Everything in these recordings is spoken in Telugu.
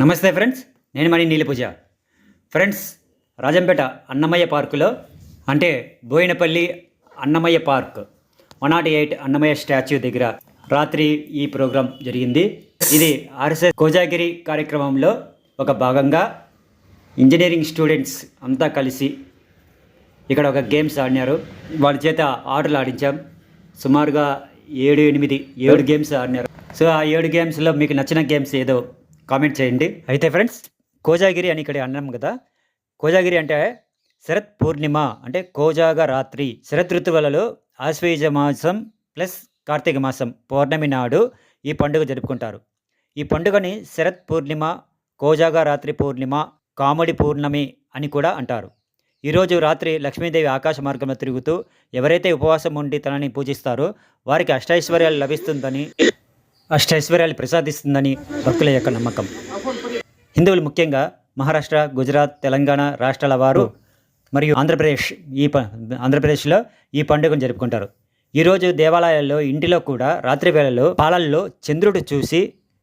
నమస్తే ఫ్రెండ్స్ నేను మణి నీలిపూజ. ఫ్రెండ్స్ రాజంపేట అన్నమయ్య పార్కులో అంటే Boinapalli Annamayya park one nought eight Annamayya statue దగ్గర రాత్రి ఈ ప్రోగ్రాం జరిగింది. ఇది ఆర్ఎస్ఎస్ కోజాగిరి కార్యక్రమంలో ఒక భాగంగా ఇంజనీరింగ్ స్టూడెంట్స్ అంతా కలిసి ఇక్కడ ఒక గేమ్స్ ఆడినారు. వాళ్ళ చేత ఆటలు ఆడించాం. సుమారుగా ఏడు ఎనిమిది ఏడు గేమ్స్ ఆడినారు. సో ఆ ఏడు గేమ్స్లో మీకు నచ్చిన గేమ్స్ ఏదో కామెంట్ చేయండి. అయితే ఫ్రెండ్స్ కోజాగిరి అని ఇక్కడ అన్నాం కదా. కోజాగిరి అంటే శరత్ పూర్ణిమ అంటే కోజాగ రాత్రి. శరత్ ఋతువులలో ఆశ్వేజ మాసం ప్లస్ కార్తీక మాసం పౌర్ణమి నాడు ఈ పండుగ జరుపుకుంటారు. ఈ పండుగని శరత్ పూర్ణిమ కోజాగ రాత్రి పూర్ణిమ కాముడి పూర్ణమి అని కూడా అంటారు. ఈరోజు రాత్రి లక్ష్మీదేవి ఆకాశ మార్గంలో తిరుగుతూ ఎవరైతే ఉపవాసం ఉండి తనని పూజిస్తారో వారికి అష్టైశ్వర్యాలు లభిస్తుందని అష్టైశ్వర్యాలు ప్రసాదిస్తుందని భక్తుల యొక్క నమ్మకం. హిందువులు ముఖ్యంగా మహారాష్ట్ర గుజరాత్ తెలంగాణ రాష్ట్రాల వారు మరియు ఆంధ్రప్రదేశ్ ఈ ప ఆంధ్రప్రదేశ్లో ఈ పండుగను జరుపుకుంటారు. ఈరోజు దేవాలయాల్లో ఇంటిలో కూడా రాత్రి వేళల్లో పాలల్లో చంద్రుడు చూసి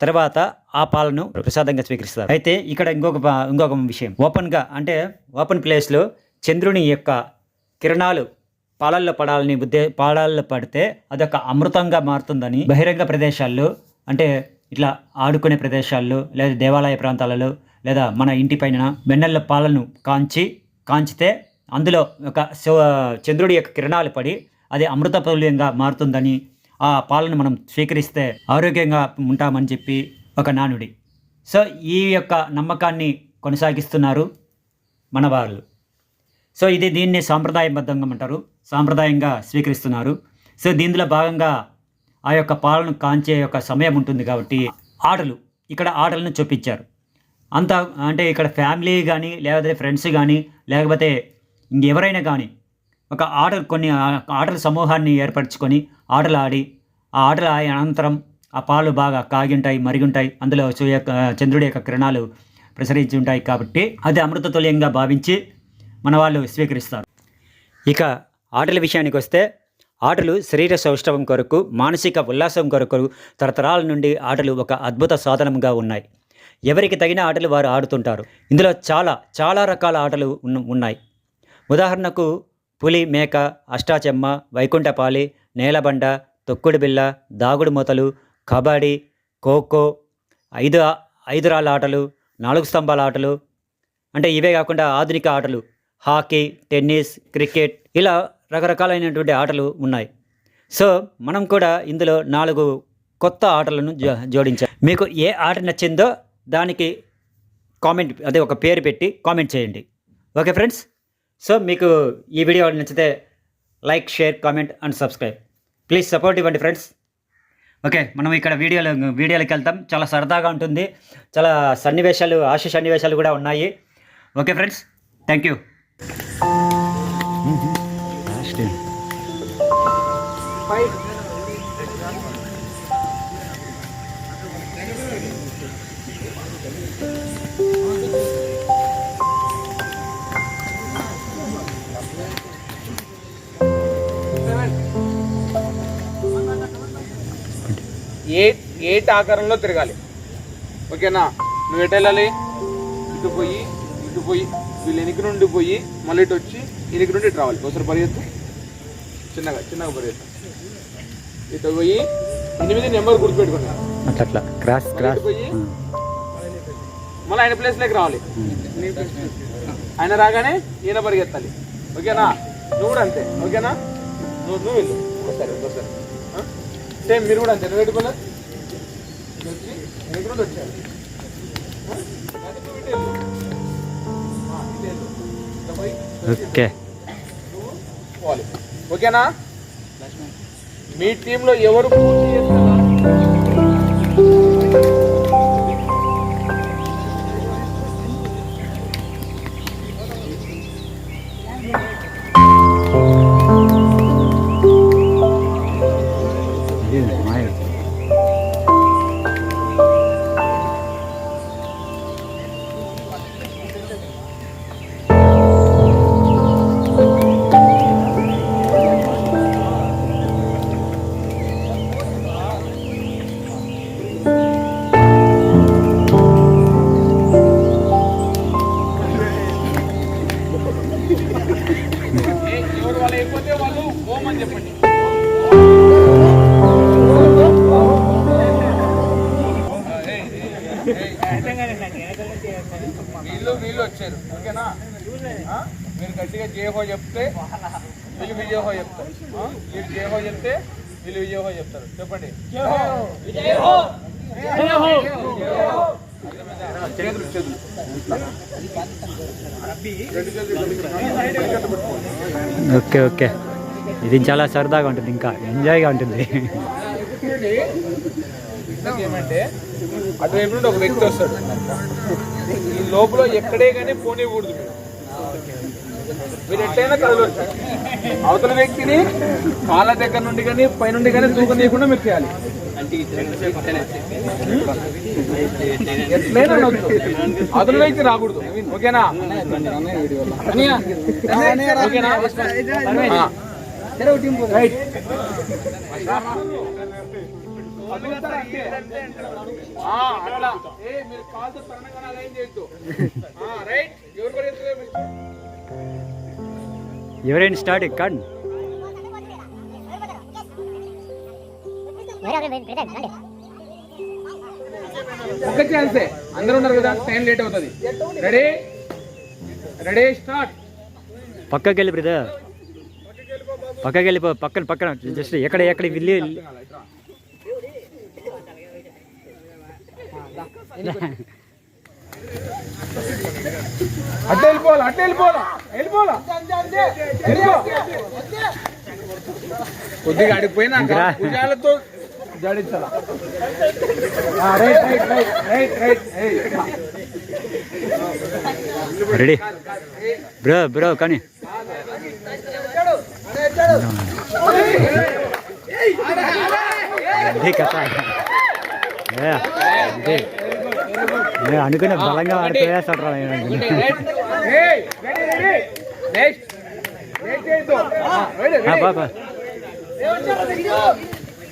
తర్వాత ఆ పాలను ప్రసాదంగా స్వీకరిస్తారు. అయితే ఇక్కడ ఇంకొక ఇంకొక విషయం. ఓపెన్గా అంటే ఓపెన్ ప్లేస్లో చంద్రుని యొక్క కిరణాలు పాలల్లో పడాలని ఉద్దే పాలల్లో పడితే అదొక అమృతంగా మారుతుందని బహిరంగ ప్రదేశాల్లో అంటే ఇట్లా ఆడుకునే ప్రదేశాల్లో లేదా దేవాలయ ప్రాంతాలలో లేదా మన ఇంటి పైన వెన్నెల పాలను కాంచి కాంచితే అందులో ఒక శివ చంద్రుడి యొక్క కిరణాలు పడి అది అమృతతుల్యంగా మారుతుందని ఆ పాలను మనం స్వీకరిస్తే ఆరోగ్యంగా ఉంటామని చెప్పి ఒక నానుడి. సో ఈ యొక్క నమ్మకాన్ని కొనసాగిస్తున్నారు మన వాళ్ళు సో ఇది దీన్ని సాంప్రదాయబద్ధంగా అంటారు. సాంప్రదాయంగా స్వీకరిస్తున్నారు. సో దీనిలో భాగంగా ఆ యొక్క పాలను కాంచే యొక్క సమయం ఉంటుంది కాబట్టి ఆటలు ఇక్కడ ఆటలను చూపించారు. అంత అంటే ఇక్కడ ఫ్యామిలీ కానీ లేకపోతే ఫ్రెండ్స్ కానీ లేకపోతే ఇంకెవరైనా కానీ ఒక ఆటలు కొన్ని ఆటల సమూహాన్ని ఏర్పరచుకొని ఆటలు ఆడి ఆ ఆటలు ఆడిన అనంతరం ఆ పాలు బాగా కాగి ఉంటాయి ఉంటాయి అందులో సూర్య చంద్రుడి యొక్క కిరణాలు ప్రసరించి ఉంటాయి కాబట్టి అది అమృతతుల్యంగా భావించి మన వాళ్ళు స్వీకరిస్తారు. ఇక ఆటల విషయానికి వస్తే ఆటలు శరీర సౌష్ఠవం కొరకు మానసిక ఉల్లాసం కొరకు తరతరాల నుండి ఆటలు ఒక అద్భుత సాధనంగా ఉన్నాయి. ఎవరికి తగిన ఆటలు వారు ఆడుతుంటారు. ఇందులో చాలా చాలా రకాల ఆటలు ఉన్నాయి. ఉదాహరణకు పులి మేక అష్టాచెమ్మ వైకుంఠపాలి నేలబండ తొక్కుడు బిళ్ళ దాగుడు మూతలు కబడ్డీ ఖోఖో ఐదు ఐదు రాళ్ళ ఆటలు నాలుగు స్తంభాల ఆటలు అంటే ఇవే కాకుండా ఆధునిక ఆటలు హాకీ టెన్నిస్ క్రికెట్ ఇలా రకరకాలైనటువంటి ఆటలు ఉన్నాయి. సో మనం కూడా ఇందులో నాలుగు కొత్త ఆటలను జో జోడించాం మీకు ఏ ఆట నచ్చిందో దానికి కామెంట్ అదే ఒక పేరు పెట్టి కామెంట్ చేయండి. Okay friends? సో మీకు ఈ వీడియో నచ్చితే like share comment and subscribe. Please support ఇవ్వండి ఫ్రెండ్స్. ఓకే మనం ఇక్కడ వీడియోలో వీడియోలోకి వెళ్తాం. చాలా సరదాగా ఉంటుంది. చాలా సన్నివేశాలు ఆశ సన్నివేశాలు కూడా ఉన్నాయి. Okay friends? Thank you. Eight eight ఆకారంలో తిరగాలి? ఓకేనా? నువ్వు ఎటు వెళ్ళాలి? ఇటు పోయి ఇటు పోయి. వీళ్ళు వెనక నుండి పోయి మళ్ళీ ఇటు వచ్చి వెనక నుండి ఇటు రావాలి. ఒకసారి పరిగెత్తు. చిన్నగా చిన్నగా పరిగెత్తు. ఇటు పోయి ఎనిమిది నెంబర్ గుర్తుపెట్టుకున్నా అట్లా అట్లా క్రాస్. పోయి మళ్ళీ ఆయన ప్లేస్లోకి రావాలి. ఆయన రాగానే ఈయన పరిగెత్తాలి. ఓకేనా? నువ్వు కూడా అంతే. ఓకేనా? నువ్వు నువ్వు వెళ్ళు. ఒకసారి ఒకసారి. సేమ్ మీరు కూడా అంతే. నువ్వు పెట్టుకోలేదు వచ్చి నుండి వచ్చారు ఓకే. ఓకేనా? మీ టీంలో ఎవరు పూర్తి చేస్తారా? లేకపోతే వాళ్ళు ఓం చెప్పండి. వీళ్ళు వీళ్ళు వచ్చారు. ఓకేనా? మీరు గట్టిగా జేహో చెప్తే వీళ్ళు విజయహో చెప్తారు. వీళ్ళు జేహో చెప్తే వీళ్ళు విజయహో చెప్తారు. చెప్పండి. చేతులు చేతులు ఓకే ఓకే. ఇది చాలా సరదాగా ఉంటుంది ఇంకా. ఎంజాయ్గా ఉంటుంది. ఏమంటే అటువైపు నుండి ఒక వ్యక్తి వస్తాడు. ఈ లోపల ఎక్కడే కానీ పోనీకూడదు మీరు. మీరు ఎట్లయినా కదలవచ్చు అవతల వ్యక్తిని కాళ్ళ దగ్గర నుండి కానీ పైనుండి కానీ తూకనీయకుండా మీరు చేయాలి. వ్యక్తి రాకూడదు ఓకేనా ఓకేనా ఆ. రైట్ ఆ, అట్లా. ఏ, మీరు కాలుతో సన్నగా అలా ఏం చేయొద్దు. ఆ, రైట్. ఎవరు పరిగెత్తుతారో మీరు- ఎవరైనా స్టార్ట్ కాండి ఒక్క ఛాన్సే అందరూ ఉన్నారు కదా టైం లేట్ అవుతుంది. రెడీ రెడీ స్టార్ట్ పక్కకి వెళ్ళి బ్రదర్ పక్కకి వెళ్ళిపో పక్కన పక్కన. జస్ట్ ఎక్కడ ఎక్కడ వెళ్ళి అట్ట వెళ్ళిపోవాలా అట్ట వెళ్ళిపోవాలా? వెళ్ళిపోవాలా? వెళ్ళిపో. కొద్దిగా అడిగిపోయినాక ఇంకా. భుజాలతో జాడించాలా ఆ, right right right right right ఏయ్. రెడీ బ్రో బ్రో కానీ అదే కథ ఏ, అదే. నేను అనుకునే బలంగా ఆడిపోయేస్తాడు రా నేను.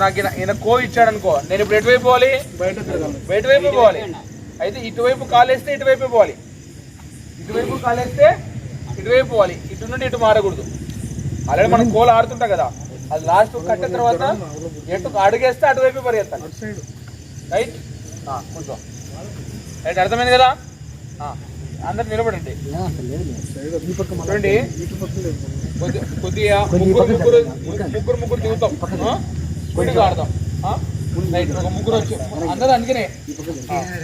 నాకు ఈయన- ఈయన కో ఇచ్చాడు అనుకో నేను ఇప్పుడు ఎటువైపు పోవాలి బయట వైపు పోవాలి అయితే ఇటువైపు కాలేస్తే ఇటువైపు పోవాలి ఇటువైపు కాలేస్తే ఇటువైపు పోవాలి ఇటు నుండి ఇటు మారకూడదు అలాగే మనం కోలు ఆడుతుంటాం కదా అది లాస్ట్ కట్టిన తర్వాత ఎటు అడుగేస్తే అటువైపు పరిగెత్తాలి రైట్ కొంచెం రైట్ అర్థమైంది కదా అందరు నిలబడండి చూడండి కొద్దిగా ముగ్గురు ముగ్గురు ముగ్గురు ముగ్గురు దిగుతాం కొద్దిగా ఆడదాం ఆ? రైట్ ఒక ముగ్గురు వచ్చి అందరూ అందుకనే.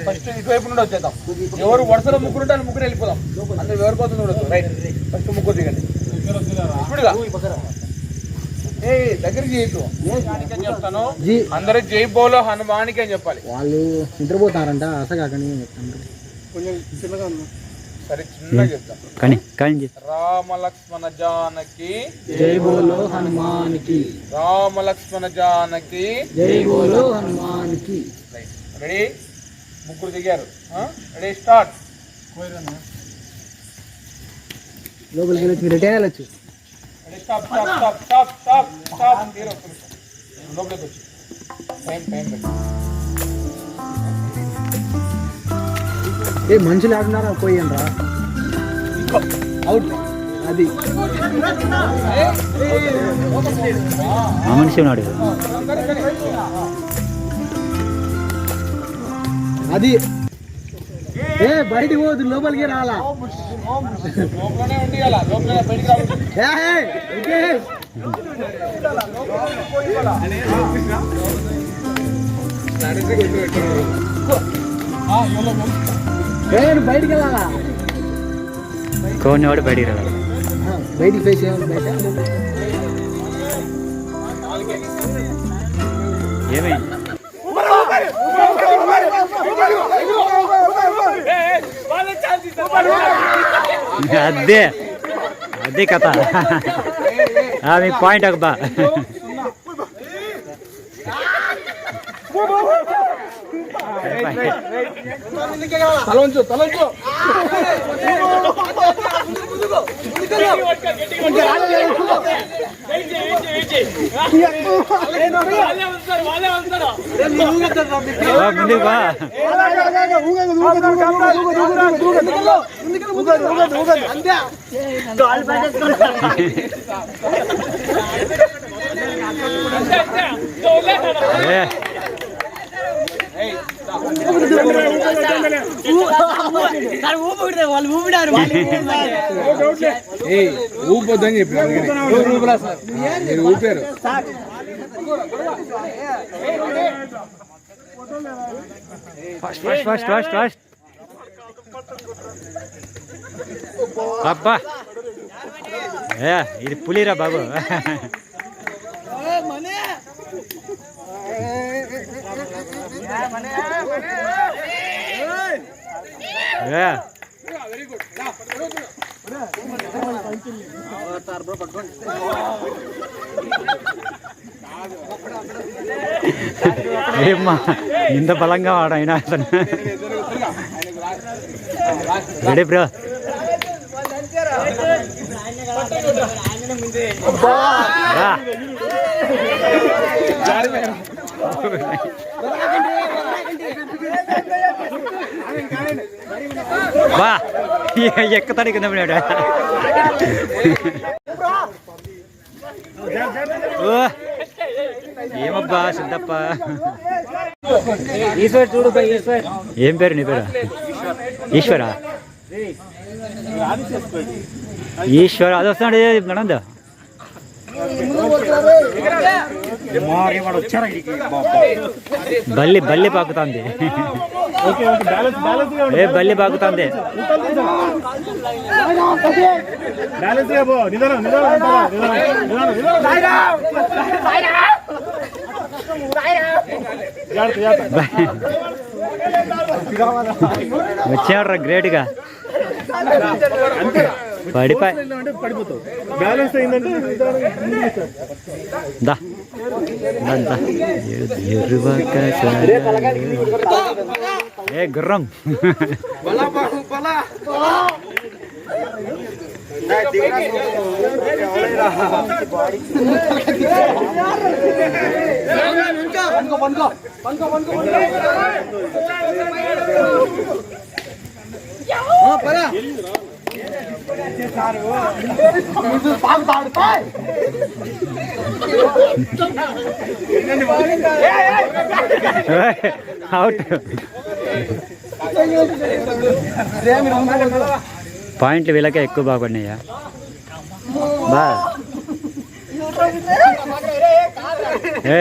ఫస్ట్ ఇటువైపు నుండి వచ్చేద్దాం. ఎవరు వరుసలో ముగ్గురు ఉంటే ముగ్గురు వెళ్ళిపోదాం. అందరు ఎవరి కోసం చూడొద్దు. రైట్ ఫస్ట్ ముగ్గురు దిగండి. ఇప్పుడుగా ఏ దగ్గరికి చేయొద్దు చెప్తాను. అందరూ జై బోలో హనుమానికి అని చెప్పాలి. వాళ్ళు నిద్రపోతారంట. అసగాకని సరే చిన్నగా చెప్తాం కానీ కానీ రామ లక్ష్మణ జానకి జై బోలో హనుమానికి. రామ లక్ష్మణ జానకి జై బోలో హనుమానికి. రెడీ ముగ్గురు దిగారు. రెడీ స్టార్ట్ లోపలికి వెళ్ళి మీరు రిటైర్ వెళ్ళొచ్చు. Ready stop stop stop stop stop stop hero లోపలికి వచ్చి. టైం టైం పెట్టు ఏ మనుషులు ఆడున్నారా పోయాను రా అవుట్. అది. ఆ మనిషి ఉన్నాడు అది. ఏ బయటికి పోదు లోపలికి రాలా. ఏ, బయటికి వెళ్ళాలా? కోడిని వాడు బయటికి రావాలి బయటికి ఫేస్ బయట. ఏమైంది అదే అదే కథ. ఆ, మీ పాయింట్ ఒక తలంచు తలంచు అంతే ఊపొద్దని చెప్పి మీరు ఊపారు first first first first first అబ్బా ఇది పులిరా బాబు ఏ ఏమ్మా ఇంత బలంగా వాడు ఆయన అతను రెడీ బ్రో రా. వా ఎక్కుతాడు కింద పడాడు ఏమబ్బా సిద్ధప్ప ఈశ్వర్ చూడు బై ఈశ్వర్ ఏం పేరు నీ పేరు ఈశ్వర ఈశ్వర అది వస్తున్నాడు నడంద బల్లి బల్లి పాకుతుంది ఏ బల్లి పాకుతుంది బ్యాలెన్స్ గ్రేట్గా పడిపోయి పడిపోతావు బ్యాలెన్స్ అయిందంటే ఏ గుర్రం అవుట్ పాయింట్లు వీళ్ళకే ఎక్కువ బాగుపడినాయా బా ఏ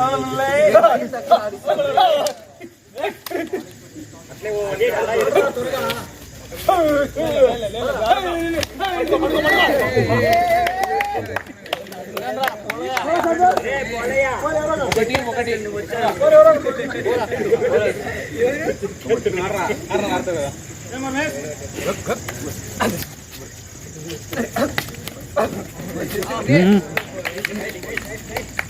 సూపర్ రాజేష్ మ్మ్. ఏ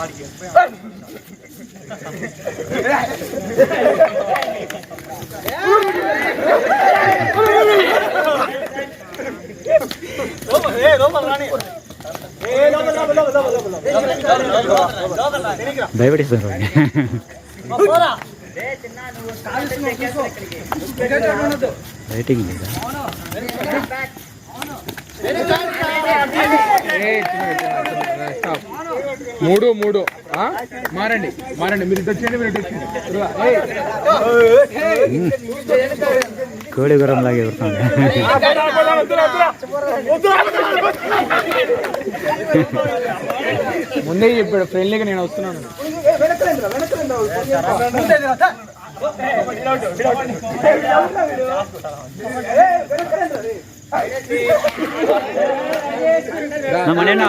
ஆடிக்க భయపడిస్తున్నారు రైటింగ్ లేదా మూడు మూడు ఆ? మారండి మారండి మీరు ఇటు వచ్చేయండి మీరు ఇటు వచ్చేయండి. కోడి గుర్రం లాగే ఎగురుతుంది ముందే చెప్పాడు ఫ్రెండ్లీగా నేను వస్తున్నాను. మనేనా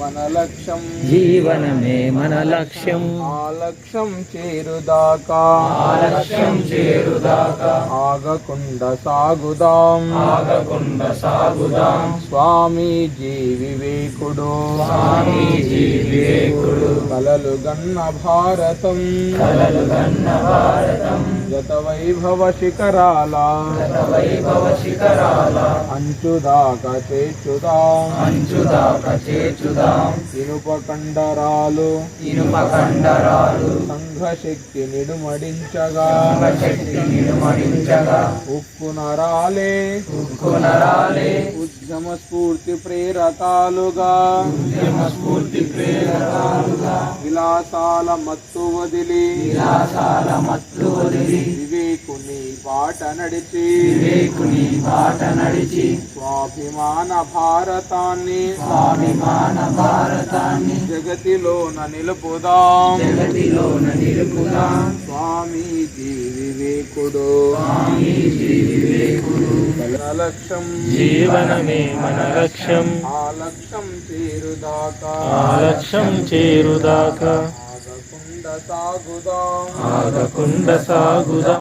మన లక్ష్యం జీవనమే మన లక్ష్యం. ఆ లక్ష్యం చేరుదాకా. ఆ లక్ష్యం చేరుదాకా. ఆగకుండా సాగుదాం. ఆగకుండా సాగుదాం. స్వామీజీ వివేకుడు స్వామీజీ వివేకుడు కలలు గన్న భారతం. కలలు గన్న భారతం. గత వైభవ శిఖరాల. గత వైభవ శిఖరాల. అంచుదాకా చేర్చుదాం. అంచుదాకా చేర్చుదాం. ఇనుప కండరాలు ఇనుప కండరాలు సంఘ శక్తి నిడుమడించగా శక్తి నిడుమడించగా ఉక్కు నరాలే ఉక్కు నరాలే ఉద్యమ స్ఫూర్తి ప్రేరకాలుగా. ఉద్యమ స్ఫూర్తి ప్రేరకాలుగా. విలాసాల మత్తు వదిలి. విలాసాల మత్తు వదిలి. వివేకుని బాట నడిచి. వివేకుని బాట నడిచి. స్వాభిమాన భారతాన్ని. స్వాభిమాన భారతాన్ని. జగతిలోన నిలుపుదాం. జగతిలోన నిలుపుదాం. స్వామీజీ వివేకుడు. స్వామీజీ వివేకుడు. లక్ష్యం జీవనమే మన లక్ష్యం ఆ లక్ష్యం చేరుదాకా ఆ లక్ష్యం చేరుదాకా ఆగకుండా సాగుదాం ఆగకుండా సాగుదా